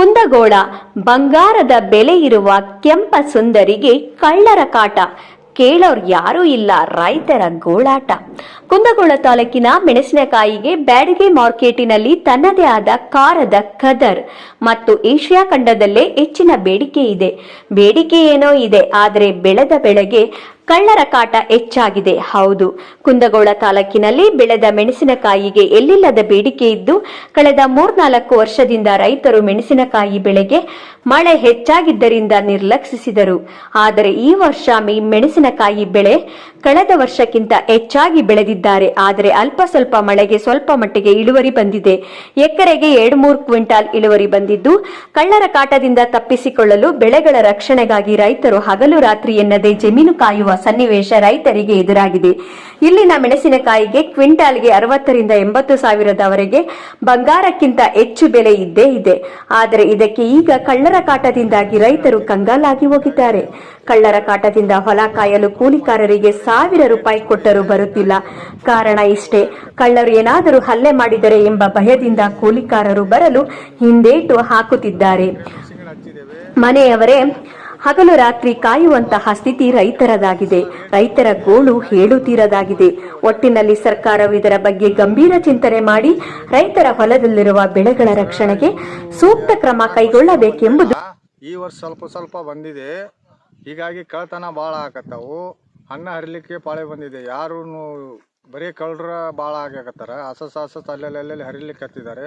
ಕುಂದಗೋಳ ಬಂಗಾರದ ಬೆಲೆ ಇರುವ ಕೆಂಪ ಸುಂದರಿಗೆ ಕಳ್ಳರ ಕಾಟ. ಕೇಳೋರ್ ಯಾರೂ ಇಲ್ಲ ರೈತರ ಗೋಳಾಟ. ಕುಂದಗೋಳ ತಾಲೂಕಿನ ಮೆಣಸಿನಕಾಯಿಗೆ ಬ್ಯಾಡಗಿ ಮಾರ್ಕೆಟಿನಲ್ಲಿ ತನ್ನದೇ ಆದ ಕಾರದ ಕದರ್ ಮತ್ತು ಏಷ್ಯಾ ಖಂಡದಲ್ಲೇ ಹೆಚ್ಚಿನ ಬೇಡಿಕೆ ಇದೆ. ಬೇಡಿಕೆ ಏನೋ ಇದೆ, ಆದರೆ ಬೆಳೆದ ಬೆಳೆಗೆ ಕಳ್ಳರ ಕಾಟ ಹೆಚ್ಚಾಗಿದೆ. ಹೌದು, ಕುಂದಗೋಳ ತಾಲೂಕಿನಲ್ಲಿ ಬೆಳೆದ ಮೆಣಸಿನಕಾಯಿಗೆ ಎಲ್ಲಿಲ್ಲದ ಬೇಡಿಕೆ ಇದ್ದು, ಕಳೆದ ಮೂರ್ನಾಲ್ಕು ವರ್ಷದಿಂದ ರೈತರು ಮೆಣಸಿನಕಾಯಿ ಬೆಳೆಗೆ ಮಳೆ ಹೆಚ್ಚಾಗಿದ್ದರಿಂದ ನಿರ್ಲಕ್ಷಿಸಿದರು. ಆದರೆ ಈ ವರ್ಷ ಮೆಣಸಿನಕಾಯಿ ಬೆಳೆ ಕಳೆದ ವರ್ಷಕ್ಕಿಂತ ಹೆಚ್ಚಾಗಿ ಬೆಳೆದಿದ್ದಾರೆ ಆದರೆ ಅಲ್ಪ ಸ್ವಲ್ಪ ಮಳೆಗೆ ಸ್ವಲ್ಪ ಮಟ್ಟಿಗೆ ಇಳುವರಿ ಬಂದಿದೆ. ಎಕರೆಗೆ ಎರಡು ಮೂರು ಕ್ವಿಂಟಾಲ್ ಇಳುವರಿ ಬಂದಿದ್ದು, ಕಳ್ಳರ ಕಾಟದಿಂದ ತಪ್ಪಿಸಿಕೊಳ್ಳಲು ಬೆಳೆಗಳ ರಕ್ಷಣೆಗಾಗಿ ರೈತರು ಹಗಲು ರಾತ್ರಿ ಎನ್ನದೆ ಜಮೀನು ಕಾಯುವ ಸನ್ನಿವೇಶ ರೈತರಿಗೆ ಎದುರಾಗಿದೆ. ಇಲ್ಲಿನ ಮೆಣಸಿನಕಾಯಿಗೆ ಕ್ವಿಂಟಾಲ್ಗೆ ಅರವತ್ತರಿಂದ ಎಂಬತ್ತು ಸಾವಿರದವರೆಗೆ ಬಂಗಾರಕ್ಕಿಂತ ಹೆಚ್ಚು ಬೆಲೆ ಇದ್ದೇ ಇದೆ. ಆದರೆ ಇದಕ್ಕೆ ಈಗ ಕಳ್ಳರ ಕಾಟದಿಂದಾಗಿ ರೈತರು ಕಂಗಾಲಾಗಿ ಹೋಗಿದ್ದಾರೆ. ಕಳ್ಳರ ಕಾಟದಿಂದ ಹೊಲ ಕಾಯಲು ಕೂಲಿಕಾರರಿಗೆ ಸಾವಿರ ರೂಪಾಯಿ ಕೊಟ್ಟರೂ ಬರುತ್ತಿಲ್ಲ. ಕಾರಣ ಇಷ್ಟೇ, ಕಳ್ಳರು ಏನಾದರೂ ಹಲ್ಲೆ ಮಾಡಿದರೆ ಎಂಬ ಭಯದಿಂದ ಕೂಲಿಕಾರರು ಬರಲು ಹಿಂದೇಟು ಹಾಕುತ್ತಿದ್ದಾರೆ. ಮನೆಯವರೇ ಹಗಲು ರಾತ್ರಿ ಕಾಯುವಂತಹ ಸ್ಥಿತಿ ರೈತರದಾಗಿದೆ. ರೈತರ ಗೋಳು ಹೇಳುತ್ತೀರದಾಗಿದೆ ಒಟ್ಟಿನಲ್ಲಿ ಸರ್ಕಾರವು ಇದರ ಬಗ್ಗೆ ಗಂಭೀರ ಚಿಂತನೆ ಮಾಡಿ ರೈತರ ಹೊಲದಲ್ಲಿರುವ ಬೆಳೆಗಳ ರಕ್ಷಣೆಗೆ ಸೂಕ್ತ ಕ್ರಮ ಕೈಗೊಳ್ಳಬೇಕೆಂಬುದು ಈ ವರ್ಷ ಸ್ವಲ್ಪ ಸ್ವಲ್ಪ ಬಂದಿದೆ. ಹೀಗಾಗಿ ಕಳ್ತನ ಭಾಳ ಆಗತ್ತವು. ಅನ್ನ ಹರಿಲಿಕ್ಕೆ ಪಾಳೆ ಬಂದಿದೆ. ಯಾರು ಬರೀ ಕಳ್ರ ಭಾಳ ಆಗಾಕತ್ತಾರ. ಹಸಸ್ ಹಸಸ್ ಅಲ್ಲೆಲ್ಲಿ ಹರಿಲಿಕ್ಕೆ ಹತ್ತಿದ್ದಾರೆ.